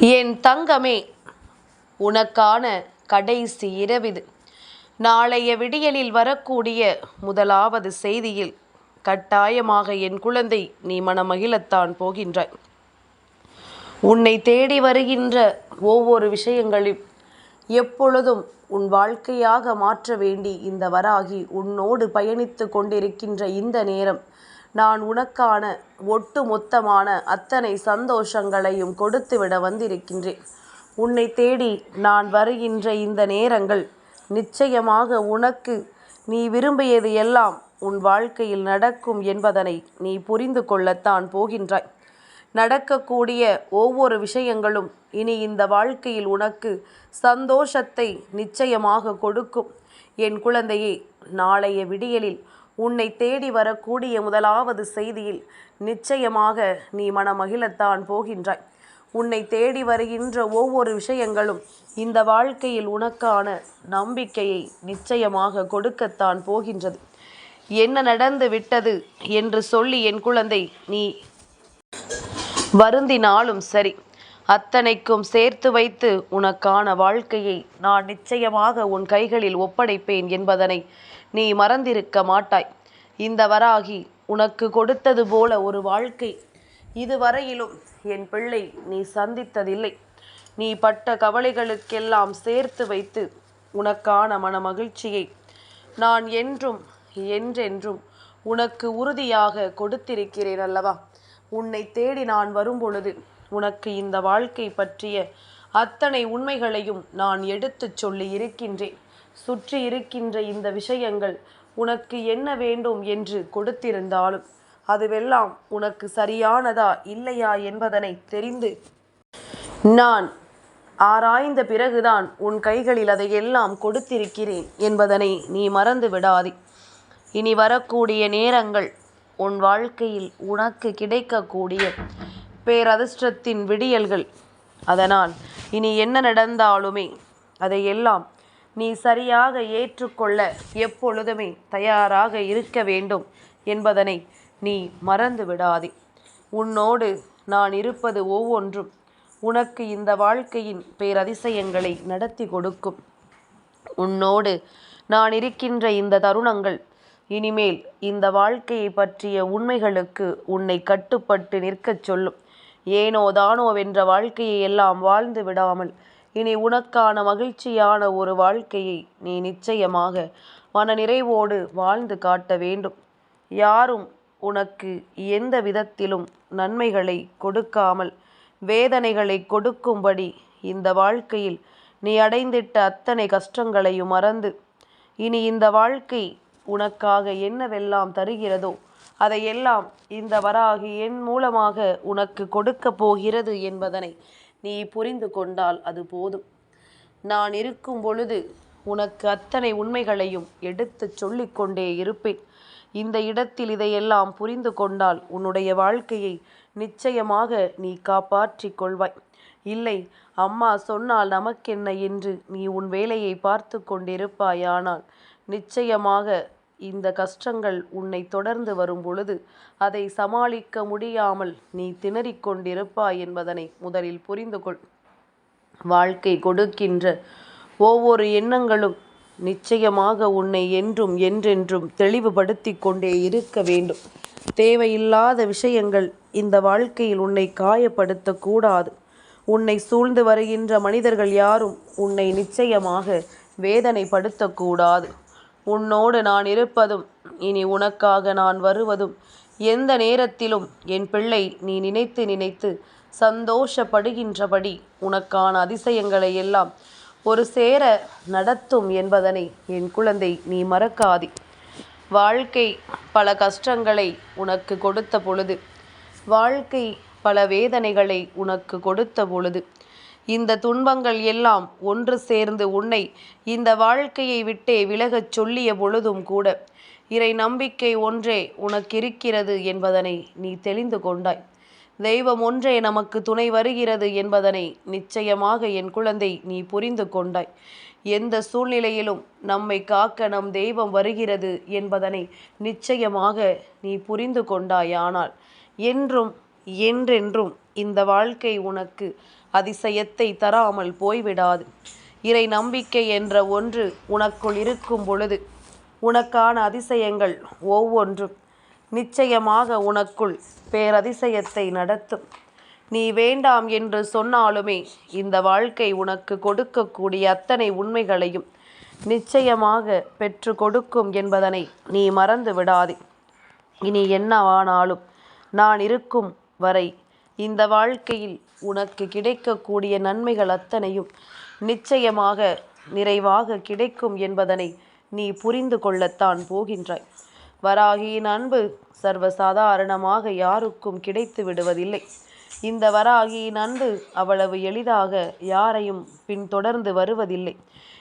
என் தங்கமே உனக்கான கடைசி இரவிது நாளைய விடியலில் வரக்கூடிய முதலாவது செய்தியில் கட்டாயமாக என் குழந்தை நீ மனமகிழத்தான் போகின்றாய். உன்னை தேடி வருகின்ற ஒவ்வொரு விஷயங்களையும் எப்பொழுதும் உன் வாழ்க்கையாக மாற்ற வேண்டி இந்த வராகி உன்னோடு பயணித்து கொண்டிருக்கின்ற இந்த நேரம் நான் உனக்கான ஒட்டு மொத்தமான அத்தனை சந்தோஷங்களையும் கொடுத்துவிட வந்திருக்கின்றேன். உன்னை தேடி நான் வருகின்ற இந்த நேரங்கள் நிச்சயமாக உனக்கு நீ விரும்பியது எல்லாம் உன் வாழ்க்கையில் நடக்கும் என்பதனை நீ புரிந்து கொள்ளத்தான் போகின்றாய். நடக்கக்கூடிய ஒவ்வொரு விஷயங்களும் இனி இந்த வாழ்க்கையில் உனக்கு சந்தோஷத்தை நிச்சயமாக கொடுக்கும். என் குழந்தையே நாளைய விடியலில் உன்னை தேடி வரக்கூடிய முதலாவது செய்தியில் நிச்சயமாக நீ மனமகிழத்தான் போகின்றாய். உன்னை தேடி வருகின்ற ஒவ்வொரு விஷயங்களும் இந்த வாழ்க்கையில் உனக்கான நம்பிக்கையை நிச்சயமாக கொடுக்கத்தான் போகின்றது. என்ன நடந்து விட்டது என்று சொல்லி என் குழந்தை நீ வருந்தினாலும் சரி அத்தனைக்கும் சேர்த்து வைத்து உனக்கான வாழ்க்கையை நான் நிச்சயமாக உன் கைகளில் ஒப்படைப்பேன் என்பதனை நீ மறந்திருக்க மாட்டாய். இந்த வராகி உனக்கு கொடுத்தது போல ஒரு வாழ்க்கை. இதுவரையிலும் என் பிள்ளை நீ சந்தித்ததில்லை. நீ பட்ட கவலைகளுக்கெல்லாம் சேர்த்து வைத்து உனக்கான மன மகிழ்ச்சியை நான் என்றும் என்றென்றும் உனக்கு உறுதியாக கொடுத்திருக்கிறேன் அல்லவா? உன்னை தேடி நான் வரும்பொழுது உனக்கு இந்த வாழ்க்கை பற்றிய அத்தனை உண்மைகளையும் நான் எடுத்துச் சொல்லி இருக்கின்றேன். சுற்றி இருக்கின்ற இந்த விஷயங்கள் உனக்கு என்ன வேண்டும் என்று கொடுத்திருந்தாலும் அதுவெல்லாம் உனக்கு சரியானதா இல்லையா என்பதனை தெரிந்து நான் ஆராய்ந்த பிறகுதான் உன் கைகளில் அதையெல்லாம் கொடுத்திருக்கிறேன் என்பதனை நீ மறந்து விடாதே. இனி வரக்கூடிய நேரங்கள் உன் வாழ்க்கையில் உனக்கு கிடைக்கக்கூடிய பேரதிர்ஷ்டத்தின் விடியல்கள். அதனால் இனி என்ன நடந்தாலுமே அதையெல்லாம் நீ சரியாக ஏற்றுக்கொள்ள எப்பொழுதுமே தயாராக இருக்க வேண்டும் என்பதனை நீ மறந்து விடாதே. உன்னோடு நான் இருப்பது ஒவ்வொன்றும் உனக்கு இந்த வாழ்க்கையின் பேரதிசயங்களை நடத்தி கொடுக்கும். உன்னோடு நான் இருக்கின்ற இந்த தருணங்கள் இனிமேல் இந்த வாழ்க்கையை பற்றிய உண்மைகளுக்கு உன்னை கட்டுப்பட்டு நிற்கச் சொல்லும். ஏனோ தானோவென்ற வாழ்க்கையை எல்லாம் வாழ்ந்து விடாமல் இனி உனக்கான மகிழ்ச்சியான ஒரு வாழ்க்கையை நீ நிச்சயமாக மன நிறைவோடு வாழ்ந்து காட்ட வேண்டும். யாரும் உனக்கு எந்த விதத்திலும் நன்மைகளை கொடுக்காமல் வேதனைகளை கொடுக்கும்படி இந்த வாழ்க்கையில் நீ அடைந்திட்ட அத்தனை கஷ்டங்களையும் மறந்து இனி இந்த வாழ்க்கை உனக்காக என்னவெல்லாம் தருகிறதோ அதையெல்லாம் இந்த வராகி என் மூலமாக உனக்கு கொடுக்கப் போகிறது என்பதனை நீ புரிந்து கொண்டால் அது போதும். நான் இருக்கும் பொழுது உனக்கு அத்தனை உண்மைகளையும் எடுத்துச் சொல்லிக்கொண்டே இருப்பேன். இந்த இடத்தில் இதையெல்லாம் புரிந்து கொண்டால் உன்னுடைய வாழ்க்கையை நிச்சயமாக நீ காப்பாற்றிக் கொள்வாய். இல்லை அம்மா சொன்னால் நமக்கென்ன என்று நீ உன் வேலையை பார்த்து கொண்டிருப்பாயானால் நிச்சயமாக இந்த கஷ்டங்கள் உன்னை தொடர்ந்து வரும் பொழுது அதை சமாளிக்க முடியாமல் நீ திணறிக் கொண்டிருப்பாய் என்பதனை முதலில் புரிந்து கொள். வாழ்க்கை கொடுக்கின்ற ஒவ்வொரு எண்ணங்களும் நிச்சயமாக உன்னை என்றும் என்றென்றும் தெளிவுபடுத்தி கொண்டே இருக்க வேண்டும். தேவையில்லாத விஷயங்கள் இந்த வாழ்க்கையில் உன்னை காயப்படுத்தக்கூடாது உன்னை சூழ்ந்து வருகின்ற மனிதர்கள் யாரும் உன்னை நிச்சயமாக வேதனைப்படுத்தக்கூடாது உன்னோடு நான் இருப்பதும் இனி உனக்காக நான் வருவதும். எந்த நேரத்திலும் என் பிள்ளை நீ நினைத்து நினைத்து சந்தோஷப்படுகின்றபடி உனக்கான அதிசயங்களை எல்லாம் ஒரு சேர நடத்தும் என்பதனை என் குழந்தை நீ மறக்காதே. வாழ்க்கை பல கஷ்டங்களை உனக்கு கொடுத்த பொழுது வாழ்க்கை பல வேதனைகளை உனக்கு கொடுத்த பொழுது இந்த துன்பங்கள் எல்லாம் ஒன்று சேர்ந்து உன்னை இந்த வாழ்க்கையை விட்டே விலகச் சொல்லிய பொழுதும் கூட. இறை நம்பிக்கை ஒன்றே உனக்கிருக்கிறது என்பதனை நீ தெளிந்து கொண்டாய். தெய்வம் ஒன்றே நமக்கு துணை வருகிறது என்பதனை நிச்சயமாக என் குழந்தை நீ புரிந்து கொண்டாய். எந்த சூழ்நிலையிலும் நம்மை காக்க நம் தெய்வம் வருகிறது என்பதனை நிச்சயமாக நீ புரிந்து கொண்டாய் ஆனால் என்றும் என்றென்றும் இந்த வாழ்க்கை உனக்கு அதிசயத்தை தராமல் போய்விடாது. இறை நம்பிக்கை என்ற ஒன்று உனக்குள் இருக்கும் பொழுது உனக்கான அதிசயங்கள் ஒவ்வொன்றும் நிச்சயமாக உனக்குள் பேரதிசயத்தை நடத்தும். நீ வேண்டாம் என்று சொன்னாலுமே இந்த வாழ்க்கை உனக்கு கொடுக்கக்கூடிய அத்தனை உண்மைகளையும் நிச்சயமாக பெற்று கொடுக்கும் என்பதனை நீ மறந்து விடாதே. இனி என்னவானாலும் நான் இருக்கும் வரை இந்த வாழ்க்கையில் உனக்கு கிடைக்கக்கூடிய நன்மைகள் அத்தனையும் நிச்சயமாக நிறைவாக கிடைக்கும் என்பதனை நீ புரிந்து கொள்ளத்தான் போகின்றாய். வராகியின் அன்பு சர்வசாதாரணமாக யாருக்கும் கிடைத்து விடுவதில்லை. இந்த வராகியின் அன்பு அவ்வளவு எளிதாக யாரையும் பின்தொடர்ந்து வருவதில்லை.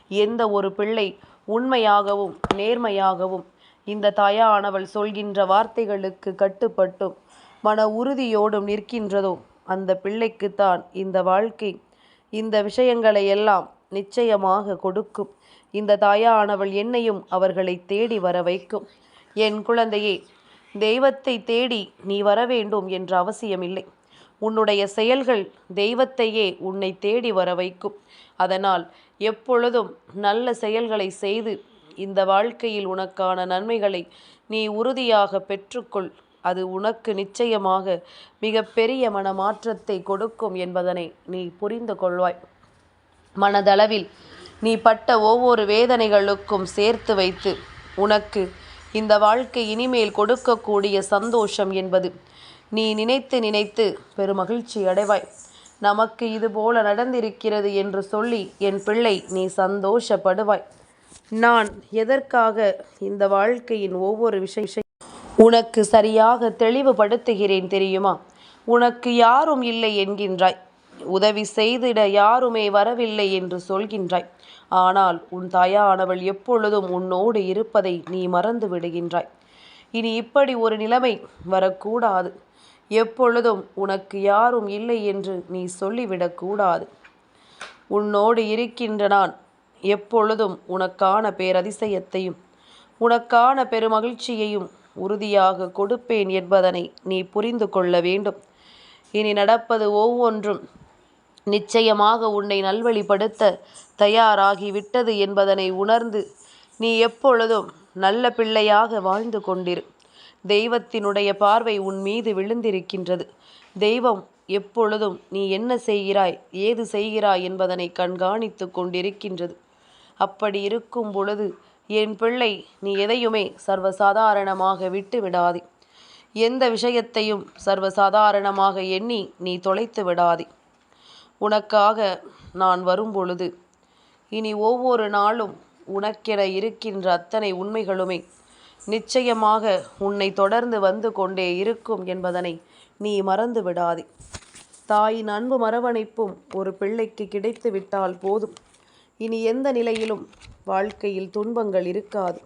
எந்த ஒரு பிள்ளை உண்மையாகவும் நேர்மையாகவும் இந்த தாயானவள் சொல்கின்ற வார்த்தைகளுக்கு கட்டுப்பட்டும். மன உறுதியோடும் நிற்கின்றதோ அந்த பிள்ளைக்குத்தான் இந்த வாழ்க்கை. இந்த விஷயங்களை எல்லாம் நிச்சயமாக கொடுக்கும். இந்த தாயானவள் என்னையும் அவர்களை தேடி வர வைக்கும். என் குழந்தையே தெய்வத்தை தேடி நீ வர வேண்டும் என்ற அவசியமில்லை. உன்னுடைய செயல்கள் தெய்வத்தையே உன்னை தேடி வர வைக்கும். அதனால் எப்பொழுதும் நல்ல செயல்களை செய்து இந்த வாழ்க்கையில் உனக்கான நன்மைகளை நீ உறுதியாக பெற்றுக்கொள். அது உனக்கு நிச்சயமாக மிக பெரிய மனமாற்றத்தை கொடுக்கும் என்பதனை நீ புரிந்து கொள்வாய். மனதளவில் நீ பட்ட ஒவ்வொரு வேதனைகளுக்கும் சேர்த்து வைத்து உனக்கு இந்த வாழ்க்கை இனிமேல் கொடுக்கக்கூடிய சந்தோஷம் என்பது நீ நினைத்து நினைத்து பெருமகிழ்ச்சி அடைவாய். நமக்கு இது போல நடந்திருக்கிறது என்று சொல்லி என் பிள்ளை நீ சந்தோஷப்படுவாய். நான் எதற்காக இந்த வாழ்க்கையின் ஒவ்வொரு விஷய உனக்கு சரியாக தெளிவுபடுத்துகிறேன் தெரியுமா? உனக்கு யாரும் இல்லை என்கின்றாய். உதவி செய்திட யாருமே வரவில்லை என்று சொல்கின்றாய். ஆனால் உன் தாயானவள் எப்பொழுதும் உன்னோடு இருப்பதை நீ மறந்து விடுகின்றாய். இனி இப்படி ஒரு நிலைமை வரக்கூடாது. எப்பொழுதும் உனக்கு யாரும் இல்லை என்று நீ சொல்லிவிடக்கூடாது. உன்னோடு இருக்கின்ற நான் எப்பொழுதும் உனக்கான பேரதிசயத்தையும் உனக்கான பெருமகிழ்ச்சியையும் உறுதியாக கொடுப்பேன் என்பதனை நீ புரிந்து கொள்ள வேண்டும். இனி நடப்பது ஒவ்வொன்றும் நிச்சயமாக உன்னை நல்வழிப்படுத்த தயாராகிவிட்டது என்பதனை உணர்ந்து நீ எப்பொழுதும் நல்ல பிள்ளையாக வாழ்ந்து கொண்டிரு. தெய்வத்தினுடைய பார்வை உன் மீது விழுந்திருக்கின்றது. தெய்வம் எப்பொழுதும் நீ என்ன செய்கிறாய் ஏது செய்கிறாய் என்பதனை கண்காணித்து கொண்டிருக்கின்றது. அப்படி இருக்கும் பொழுது என் பிள்ளை நீ எதையுமே சர்வசாதாரணமாக விட்டு விடாதே. எந்த விஷயத்தையும் சர்வசாதாரணமாக எண்ணி நீ தொலைத்து விடாதே. உனக்காக நான் வரும்பொழுது இனி ஒவ்வொரு நாளும் உனக்கென இருக்கின்ற அத்தனை உண்மைகளுமே நிச்சயமாக உன்னை தொடர்ந்து வந்து கொண்டே இருக்கும் என்பதனை நீ மறந்து விடாதே. தாயின் அன்பு மரவணைப்பும் ஒரு பிள்ளைக்கு கிடைத்து விட்டால் போதும். இனி எந்த நிலையிலும் வாழ்க்கையில் துன்பங்கள் இருக்காது.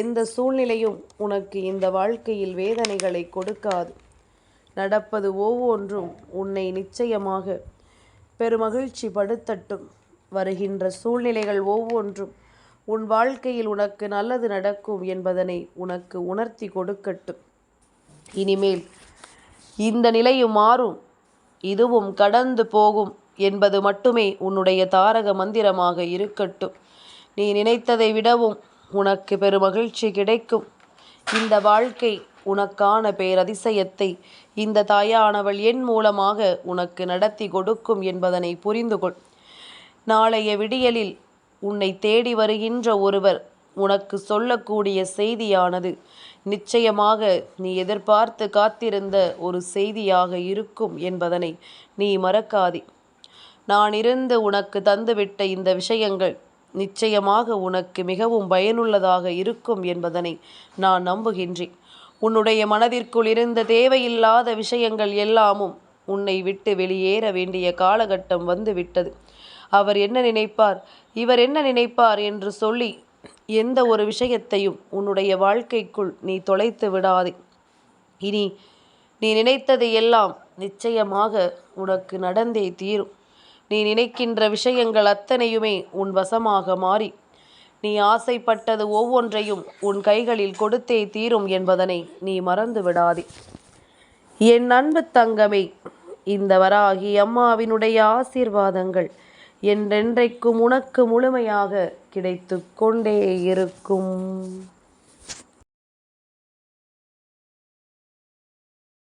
எந்த சூழ்நிலையும் உனக்கு இந்த வாழ்க்கையில் வேதனைகளை கொடுக்காது. நடப்பது ஒவ்வொன்றும் உன்னை நிச்சயமாக பெருமகிழ்ச்சி படுத்தட்டும். வருகின்ற சூழ்நிலைகள் ஒவ்வொன்றும் உன் வாழ்க்கையில் உனக்கு நல்லது நடக்கும் என்பதனை உனக்கு உணர்த்தி கொடுக்கட்டும். இனிமேல் இந்த நிலையும் மாறும். இதுவும் கடந்து போகும். என்பது மட்டுமே உன்னுடைய தாரக மந்திரமாக இருக்கட்டும். நீ நினைத்ததை விடவும் உனக்கு பெருமகிழ்ச்சி கிடைக்கும். இந்த வாழ்க்கை உனக்கான பேரதிசயத்தை இந்த தாயானவள் என் மூலமாக உனக்கு நடத்தி கொடுக்கும் என்பதனை புரிந்து கொள் நாளைய விடியலில் உன்னை தேடி வருகின்ற ஒருவர் உனக்கு சொல்லக்கூடிய செய்தியானது நிச்சயமாக நீ எதிர்பார்த்து காத்திருந்த ஒரு செய்தியாக இருக்கும் என்பதனை நீ மறக்காதே. நான் இருந்து உனக்கு தந்துவிட்ட இந்த விஷயங்கள் நிச்சயமாக உனக்கு மிகவும் பயனுள்ளதாக இருக்கும் என்பதனை நான் நம்புகின்றேன். உன்னுடைய மனதிற்குள் இருந்த தேவையில்லாத விஷயங்கள் எல்லாமும் உன்னை விட்டு வெளியேற வேண்டிய காலகட்டம் வந்துவிட்டது. அவர் என்ன நினைப்பார்? இவர் என்ன நினைப்பார் என்று சொல்லி எந்த ஒரு விஷயத்தையும் உன்னுடைய வாழ்க்கைக்குள் நீ தொலைத்து விடாதே. இனி நீ நினைத்தது எல்லாம் நிச்சயமாக உனக்கு நடந்தே தீரும். நீ நினைக்கின்ற விஷயங்கள் அத்தனையுமே உன் வசமாக மாறி. நீ ஆசைப்பட்டது ஒவ்வொன்றையும் உன் கைகளில் கொடுத்தே தீரும் என்பதனை நீ மறந்து விடாதே. என் அன்பு தங்கமே இந்த வராகி அம்மாவினுடைய ஆசீர்வாதங்கள் என்றென்றைக்கும் உனக்கு முழுமையாக கிடைத்து கொண்டே இருக்கும்.